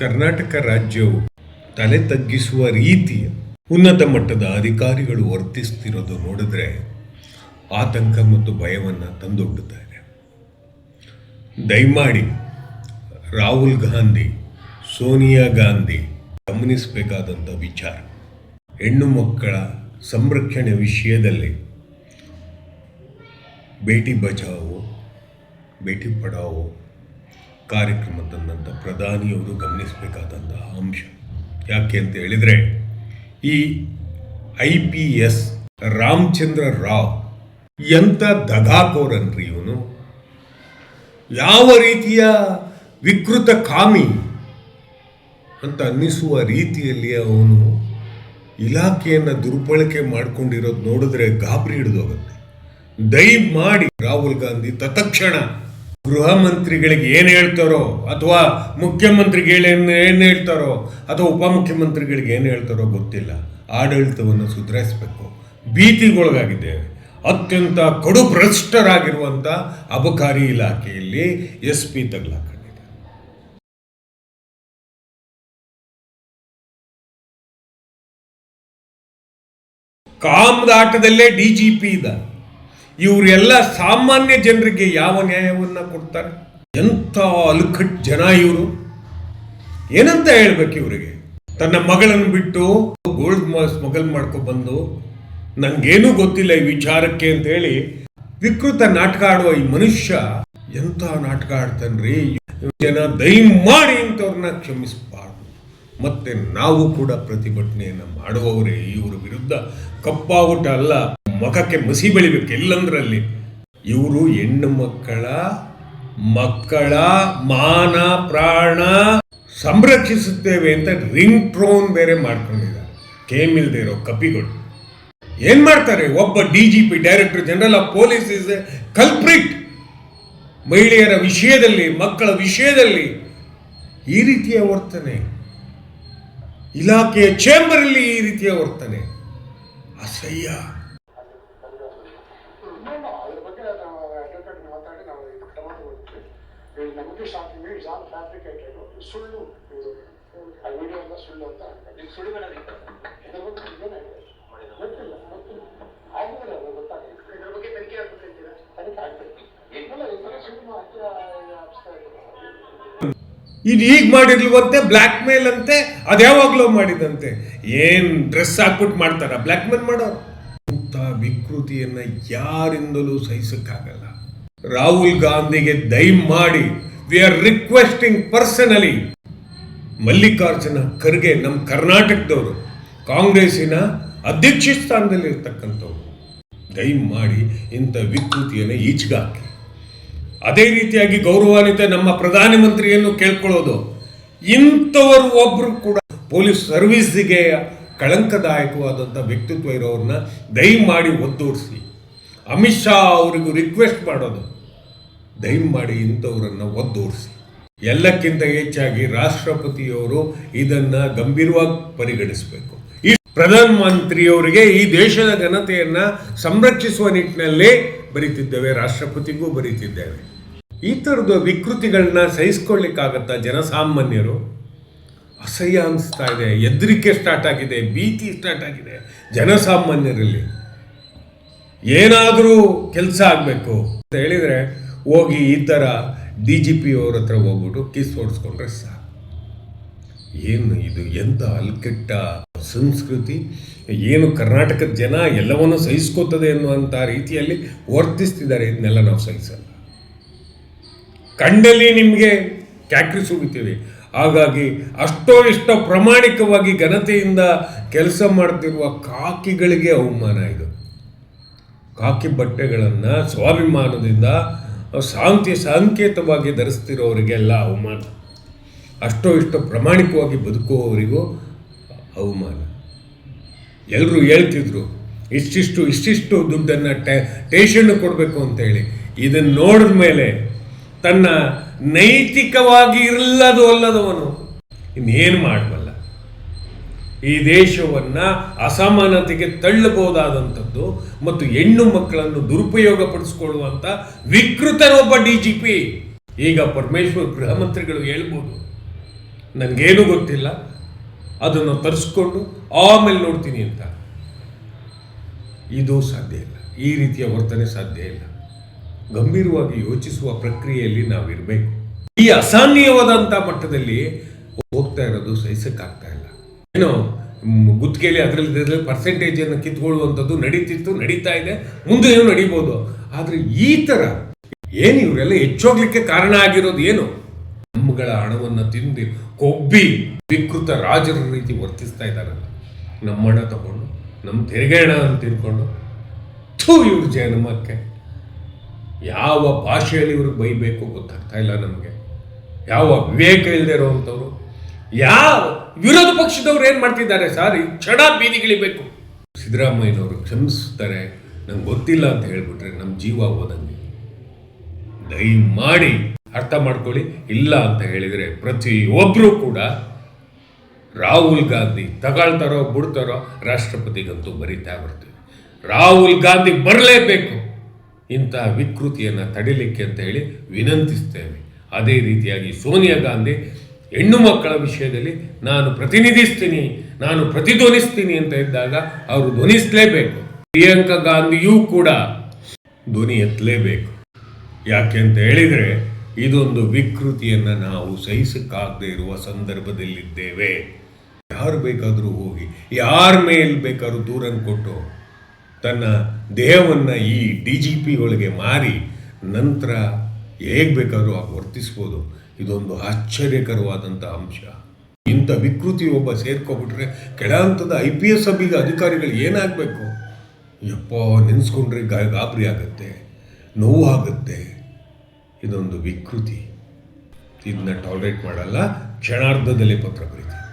ಕರ್ನಾಟಕ ರಾಜ್ಯವು ತಲೆ ತಗ್ಗಿಸುವ ರೀತಿಯ ಉನ್ನತ ಮಟ್ಟದ ಅಧಿಕಾರಿಗಳು ವರ್ತಿಸ್ತಿರೋದು ನೋಡಿದ್ರೆ ಆತಂಕ ಮತ್ತು ಭಯವನ್ನು ತಂದೊಡ್ಡುತ್ತಾರೆ. ದಯಮಾಡಿ ರಾಹುಲ್ ಗಾಂಧಿ, ಸೋನಿಯಾ ಗಾಂಧಿ ಗಮನಿಸಬೇಕಾದಂಥ ವಿಚಾರ. ಹೆಣ್ಣು ಮಕ್ಕಳ ಸಂರಕ್ಷಣೆ ವಿಷಯದಲ್ಲಿ ಬೇಟಿ ಬಚಾವೋ, ಬೇಟಿ ಪಡಾವೋ ಕಾರ್ಯಕ್ರಮ ತಂದಂಥ ಪ್ರಧಾನಿಯವರು ಗಮನಿಸಬೇಕಾದಂತಹ ಅಂಶ. ಯಾಕೆ ಅಂತ ಹೇಳಿದರೆ, ಈ I P S Ramachandra Rao ಎಂಥ ದಗಾಕೋರನ್ರಿ ಇವನು ಯಾವ ರೀತಿಯ ವಿಕೃತ ಕಾಮಿ ಅಂತ ಅನ್ನಿಸುವ ರೀತಿಯಲ್ಲಿ ಅವನು ಇಲಾಖೆಯನ್ನು ದುರ್ಬಳಕೆ ಮಾಡ್ಕೊಂಡಿರೋದು ನೋಡಿದ್ರೆ ಗಾಬರಿ ಹಿಡಿದೋಗುತ್ತೆ. ದಯಮಾಡಿ ರಾಹುಲ್ ಗಾಂಧಿ ತತ್ಕ್ಷಣ ಗೃಹ ಮಂತ್ರಿಗಳಿಗೆ ಏನು ಹೇಳ್ತಾರೋ ಅಥವಾ ಮುಖ್ಯಮಂತ್ರಿಗೆ ಏನು ಹೇಳ್ತಾರೋ ಅಥವಾ ಉಪಮುಖ್ಯಮಂತ್ರಿಗಳಿಗೆ ಏನು ಹೇಳ್ತಾರೋ ಗೊತ್ತಿಲ್ಲ. ಆಡಳಿತವನ್ನು ಸುಧಾರಿಸಬೇಕು. ಭೀತಿಗೊಳಗಾಗಿದ್ದೇವೆ ಅತ್ಯಂತ ಕಡು ಭ್ರಷ್ಟರಾಗಿರುವಂಥ ಅಬಕಾರಿ ಇಲಾಖೆಯಲ್ಲಿ ಎಸ್ ಪಿ ತಗ್ಲಾಕ ಕಾಮದಾಟದಲ್ಲೇ ಡಿ ಜಿ ಪಿ ಇದ್ದ ಇವರೆಲ್ಲ ಸಾಮಾನ್ಯ ಜನರಿಗೆ ಯಾವ ನ್ಯಾಯವನ್ನ ಕೊಡ್ತಾರೆ? ಎಂಥ ಅಲುಕಟ್ ಜನ ಇವರು? ಏನಂತ ಹೇಳ್ಬೇಕು ಇವರಿಗೆ? ತನ್ನ ಮಗಳನ್ನು ಬಿಟ್ಟು ಗೋಲ್ಡ್ ಸ್ಮಗಲ್ ಮಾಡ್ಕೊಂಡು ಬಂದು ನನಗೇನೂ ಗೊತ್ತಿಲ್ಲ ಈ ವಿಚಾರಕ್ಕೆ ಅಂತ ಹೇಳಿ ವಿಕೃತ ನಾಟಕ ಆಡುವ ಈ ಮನುಷ್ಯ ಎಂಥ ನಾಟಕ ಆಡ್ತಾನ್ರಿ? ಜನ ದಯಮಾಡಿ ಇಂಥವ್ರನ್ನ ಕ್ಷಮಿಸಬಾರ್ದು. ಮತ್ತೆ ನಾವು ಕೂಡ ಪ್ರತಿಭಟನೆಯನ್ನು ಮಾಡುವವರೇ ಇವರ ವಿರುದ್ಧ. ಕಪ್ಪಾಗುಟ ಅಲ್ಲ. ಮಖಕ್ಕೆ ಮಸಿ ಬೆಳಿಬೇಕು ಎಲ್ಲಂದ್ರಲ್ಲಿ. ಇವರು ಹೆಣ್ಣು ಮಕ್ಕಳ ಮಕ್ಕಳ ಮಾನ, ಪ್ರಾಣ ಸಂರಕ್ಷಿಸುತ್ತೇವೆ ಅಂತ ರಿಂಗ್ ಟ್ರೋನ್ ಬೇರೆ ಮಾಡ್ಕೊಂಡಿದ್ದಾರೆ. ಕೇಮಿಲ್ದೇ ಇರೋ ಕಪಿಗಳು. ಏನ್ ಮಾಡ್ತಾರೆ? ಒಬ್ಬ D G P director general of police is culprit. ಮಹಿಳೆಯರ ವಿಷಯದಲ್ಲಿ, ಮಕ್ಕಳ ವಿಷಯದಲ್ಲಿ ಈ ರೀತಿಯ ವರ್ತನೆ. ಇಲಾಖೆಯ ಚೇಂಬರ್ ಅಲ್ಲಿ ಈ ರೀತಿಯ ವರ್ತನೆ. ಅಸಹ್ಯ. ತಗೊಳ್ತೀವಿ ಇದು ನಮಗೆ ಶಾಕಿಂಗ್ ಇಟ್ಸ್ ಆಲ್ ಫ್ಯಾಬ್ರಿಕೇಟೆಡ್ ಸುಳ್ಳು ಆ ವಿಡಿಯೋ ಎಲ್ಲ ಸುಳ್ಳು ಅಂತ ನೀವು ಸುಳ್ಳು ಗೊತ್ತಿಲ್ಲ ಗೊತ್ತಿಲ್ಲ ಆಗಿದೆ ಅದು ಗೊತ್ತಾಗಿದೆ ಇದ್ರ ಬಗ್ಗೆ ತನಿಖೆ ಆಗ್ಬೇಕಂತೀರಾ ತನಿಖೆ ಆಗ್ಬೇಕು ಇಲ್ಲ ಈ ಥರ ಸುಳ್ಳು ಹಬ್ಸ್ತಾ ಇದ್ದಾರೆ ಇದು ಈಗ ಮಾಡಿರ್ಲಿವಂತೆ ಬ್ಲ್ಯಾಕ್ ಮೇಲ್ ಅಂತೆ ಅದ್ಯಾವಾಗ್ಲೂ ಮಾಡಿದಂತೆ. ಏನ್ ಡ್ರೆಸ್ ಹಾಕ್ಬಿಟ್ಟು ಮಾಡ್ತಾರ? ಬ್ಲ್ಯಾಕ್ ಮೇಲ್ ಮಾಡೋರು. ಇಂಥ ವಿಕೃತಿಯನ್ನ ಯಾರಿಂದಲೂ ಸಹಿಸಕ್ಕಾಗಲ್ಲ. ರಾಹುಲ್ ಗಾಂಧಿಗೆ ದಯಮಾಡಿ we are requesting personally Mallikarjuna Kharge ನಮ್ಮ ಕರ್ನಾಟಕದವರು, ಕಾಂಗ್ರೆಸ್ಸಿನ ಅಧ್ಯಕ್ಷ ಸ್ಥಾನದಲ್ಲಿ ಇರ್ತಕ್ಕಂಥವ್ರು ದಯಮಾಡಿ ಇಂಥ ವಿಕೃತಿಯನ್ನು ಈಚೆಗಾಕಿ ಅದೇ ರೀತಿಯಾಗಿ ಗೌರವಾನ್ವಿತ ನಮ್ಮ ಪ್ರಧಾನಮಂತ್ರಿಯನ್ನು ಕೇಳ್ಕೊಳ್ಳೋದು, ಇಂಥವರು ಒಬ್ಬರು ಕೂಡ ಪೊಲೀಸ್ ಸರ್ವಿಸ್ಗೆ ಕಳಂಕದಾಯಕವಾದಂಥ ವ್ಯಕ್ತಿತ್ವ ಇರೋರನ್ನ ದಯಮಾಡಿ ಒದ್ದೋಡಿಸಿ. ಅಮಿತ್ ಶಾ ಅವರಿಗೂ ರಿಕ್ವೆಸ್ಟ್ ಮಾಡೋದು. ದಯಮಾಡಿ ಇಂಥವರನ್ನು ಒದ್ದೋರಿಸಿ. ಎಲ್ಲಕ್ಕಿಂತ ಹೆಚ್ಚಾಗಿ ರಾಷ್ಟ್ರಪತಿಯವರು ಇದನ್ನ ಗಂಭೀರವಾಗಿ ಪರಿಗಣಿಸಬೇಕು. ಈ ಪ್ರಧಾನಮಂತ್ರಿಯವರಿಗೆ ಈ ದೇಶದ ಘನತೆಯನ್ನ ಸಂರಕ್ಷಿಸುವ ನಿಟ್ಟಿನಲ್ಲಿ ಬರೀತಿದ್ದೇವೆ, ರಾಷ್ಟ್ರಪತಿಗೂ ಬರೀತಿದ್ದೇವೆ. ಈ ಥರದ ವಿಕೃತಿಗಳನ್ನ ಸಹಿಸ್ಕೊಳ್ಳಿಕ್ಕಾಗತ್ತಾ ಜನಸಾಮಾನ್ಯರು? ಅಸಹ್ಯ ಅನಿಸ್ತಾ ಇದೆ. ಹೆದರಿಕೆ ಸ್ಟಾರ್ಟ್ ಆಗಿದೆ, ಭೀತಿ ಸ್ಟಾರ್ಟ್ ಆಗಿದೆ. ಜನಸಾಮಾನ್ಯರಲ್ಲಿ ಏನಾದರೂ ಕೆಲಸ ಆಗಬೇಕು ಅಂತ ಹೇಳಿದರೆ ಹೋಗಿ ಈ ಥರ ಡಿ ಜಿ ಪಿ ಅವ್ರ ಹತ್ರ ಹೋಗ್ಬಿಟ್ಟು ಕಿಸ್ ಓಡಿಸ್ಕೊಂಡ್ರೆ ಸಾಕು. ಏನು ಇದು? ಎಂಥ ಅಲ್ಕೆಟ್ಟ ಸಂಸ್ಕೃತಿ? ಏನು ಕರ್ನಾಟಕದ ಜನ ಎಲ್ಲವನ್ನೂ ಸಹಿಸ್ಕೋತದೆ ಅನ್ನುವಂಥ ರೀತಿಯಲ್ಲಿ ವರ್ತಿಸ್ತಿದ್ದಾರೆ. ಇದನ್ನೆಲ್ಲ ನಾವು ಸಹಿಸಲ್ಲ. ಕಂಡಲ್ಲಿ ನಿಮಗೆ ಕ್ಯಾಕ್ರಿ ಸುಗುತ್ತೇವೆ ಹಾಗಾಗಿ ಅಷ್ಟೋ ಇಷ್ಟೋ ಪ್ರಾಮಾಣಿಕವಾಗಿ ಘನತೆಯಿಂದ ಕೆಲಸ ಮಾಡ್ತಿರುವ ಕಾಕಿಗಳಿಗೆ ಅವಮಾನ ಇದು. ಕಾಕಿ ಬಟ್ಟೆಗಳನ್ನು ಸ್ವಾಭಿಮಾನದಿಂದ ಶಾಂತಿ ಸಂಕೇತವಾಗಿ ಧರಿಸ್ತಿರೋರಿಗೆಲ್ಲ ಅವಮಾನ. ಅಷ್ಟೋ ಇಷ್ಟೋ ಪ್ರಾಮಾಣಿಕವಾಗಿ ಬದುಕುವವರಿಗೂ ಅವಮಾನ. ಎಲ್ಲರೂ ಹೇಳ್ತಿದ್ರು, ಇಷ್ಟಿಷ್ಟು ಇಷ್ಟಿಷ್ಟು ದುಡ್ಡನ್ನು ಟೆ, ಟೇಷನ್ ಕೊಡಬೇಕು ಅಂತೇಳಿ. ಇದನ್ನು ನೋಡಿದ ಮೇಲೆ ತನ್ನ ನೈತಿಕವಾಗಿ ಇರಲ್ಲದು ಅಲ್ಲದವನು. ಇನ್ನೇನು ಮಾಡಬಲ್ಲ? ಈ ದೇಶವನ್ನ ಅಸಮಾನತೆಗೆ ತಳ್ಳಬಹುದಾದಂಥದ್ದು ಮತ್ತು ಹೆಣ್ಣು ಮಕ್ಕಳನ್ನು ದುರುಪಯೋಗ ಪಡಿಸಿಕೊಳ್ಳುವಂತ ವಿಕೃತನೊಬ್ಬ ಡಿ ಜಿ ಪಿ. ಈಗ ಪರಮೇಶ್ವರ್ ಗೃಹ ಮಂತ್ರಿಗಳು ಹೇಳ್ಬೋದು ನನಗೇನು ಗೊತ್ತಿಲ್ಲ, ಅದನ್ನು ತರಿಸ್ಕೊಂಡು ಆಮೇಲೆ ನೋಡ್ತೀನಿ ಅಂತ. ಇದು ಸಾಧ್ಯ ಇಲ್ಲ, ಈ ರೀತಿಯ ವರ್ತನೆ ಸಾಧ್ಯ ಇಲ್ಲ. ಗಂಭೀರವಾಗಿ ಯೋಚಿಸುವ ಪ್ರಕ್ರಿಯೆಯಲ್ಲಿ ನಾವಿರಬೇಕು. ಈ ಅಸಾನ್ಯವಾದಂಥ ಮಟ್ಟದಲ್ಲಿ ಹೋಗ್ತಾ ಇರೋದು ಸಹಿಸಕ್ಕಾಗ್ತಾ ಏನೋ ಗುತ್ತಿಗೆಯಲ್ಲಿ ಅದರಲ್ಲಿ ಇದರಲ್ಲಿ ಪರ್ಸೆಂಟೇಜನ್ನು ಕಿತ್ಕೊಳ್ಳುವಂಥದ್ದು ನಡೀತಿತ್ತು, ನಡೀತಾ ಇದೆ, ಮುಂದೆ ಏನು ನಡೀಬೋದು. ಆದರೆ ಈ ಥರ ಏನು ಇವರೆಲ್ಲ ಹೆಚ್ಚೋಗ್ಲಿಕ್ಕೆ ಕಾರಣ ಆಗಿರೋದು ಏನು? ನಮ್ಮಗಳ ಹಣವನ್ನು ತಿಂದು ಕೊಬ್ಬಿ ವಿಕೃತ ರಾಜರ ರೀತಿ ವರ್ತಿಸ್ತಾ ಇದ್ದಾರಲ್ಲ. ನಮ್ಮ ಹಣ ತಗೊಂಡು ನಮ್ಮ ತೆರಿಗೆ ಹಣ ಅಂತ ತಿಳ್ಕೊಂಡು ಥೂ ಇವ್ರ ಜನ್ಮಕ್ಕೆ. ಯಾವ ಭಾಷೆಯಲ್ಲಿ ಇವ್ರಿಗೆ ಬೈಬೇಕು ಗೊತ್ತಾಗ್ತಾ ಇಲ್ಲ ನಮಗೆ. ಯಾವ ವಿವೇಕ ಇಲ್ಲದೆ ಇರೋವಂಥವ್ರು. ಯಾವ ವಿರೋಧ ಪಕ್ಷದವ್ರು ಏನು ಮಾಡ್ತಿದ್ದಾರೆ ಸರ್? ಈ ಕ್ಷಣ ಬೀದಿಗಿಳಿಬೇಕು ಸಿದ್ದರಾಮಯ್ಯನವರು ಕ್ಷಮಿಸ್ತಾರೆ. ನಂಗೆ ಗೊತ್ತಿಲ್ಲ ಅಂತ ಹೇಳ್ಬಿಟ್ರೆ ನಮ್ಮ ಜೀವ ಹೋದಂಗೆ. ದಯಮಾಡಿ ಅರ್ಥ ಮಾಡ್ಕೊಳ್ಳಿ. ಇಲ್ಲ ಅಂತ ಹೇಳಿದರೆ ಪ್ರತಿಯೊಬ್ಬರೂ ಕೂಡ ರಾಹುಲ್ ಗಾಂಧಿ ತಗೊಳ್ತಾರೋ ಬಿಡ್ತಾರೋ ರಾಷ್ಟ್ರಪತಿಗಂತೂ ಬರೀತಾ ಬರ್ತೀವಿ. ರಾಹುಲ್ ಗಾಂಧಿ ಬರಲೇಬೇಕು ಇಂತಹ ವಿಕೃತಿಯನ್ನು ತಡಿಲಿಕ್ಕೆ ಅಂತ ಹೇಳಿ ವಿನಂತಿಸ್ತೇವೆ ಅದೇ ರೀತಿಯಾಗಿ ಸೋನಿಯಾ ಗಾಂಧಿ ಹೆಣ್ಣು ಮಕ್ಕಳ ವಿಷಯದಲ್ಲಿ ನಾನು ಪ್ರತಿನಿಧಿಸ್ತೀನಿ, ನಾನು ಪ್ರತಿಧ್ವನಿಸ್ತೀನಿ ಅಂತ ಇದ್ದಾಗ ಅವರು ಧ್ವನಿಸಲೇಬೇಕು. ಪ್ರಿಯಾಂಕಾ ಗಾಂಧಿಯೂ ಕೂಡ ಧ್ವನಿ ಎತ್ತಲೇಬೇಕು. ಯಾಕೆ ಅಂತ ಹೇಳಿದರೆ ಇದೊಂದು ವಿಕೃತಿಯನ್ನು ನಾವು ಸಹಿಸಕ್ಕಾಗದೇ ಇರುವ ಸಂದರ್ಭದಲ್ಲಿದ್ದೇವೆ. ಯಾರು ಬೇಕಾದರೂ ಹೋಗಿ, ಯಾರ ಮೇಲೆ ಬೇಕಾದ್ರೂ ದೂರನ್ನು ಕೊಟ್ಟು ತನ್ನ ದೇಹವನ್ನು ಈ ಡಿ ಜಿ ಪಿಗಳಿಗೆ ಮಾರಿ ನಂತರ ಹೇಗೆ ಬೇಕಾದರೂ ವರ್ತಿಸ್ಬೋದು. ಇದೊಂದು ಆಶ್ಚರ್ಯಕರವಾದಂಥ ಅಂಶ. ಇಂಥ ವಿಕೃತಿ ಒಬ್ಬ ಸೇರ್ಕೊಬಿಟ್ರೆ ಕೆಳ ಹಂತದ ಐ ಪಿ ಎಸ್ ಅಭಿಗ ಅಧಿಕಾರಿಗಳು ಏನಾಗಬೇಕು? ಯಪ್ಪ, ನೆನೆಸ್ಕೊಂಡ್ರೆ ಗಾ, ಗಾಬರಿ ಆಗುತ್ತೆ ನೋವಾಗುತ್ತೆ ಇದೊಂದು ವಿಕೃತಿ. ಇದನ್ನ ಟಾಲರೇಟ್ ಮಾಡಲ್ಲ, ಕ್ಷಣಾರ್ಧದಲ್ಲಿ ಪತ್ರ ಬರೀತೀನಿ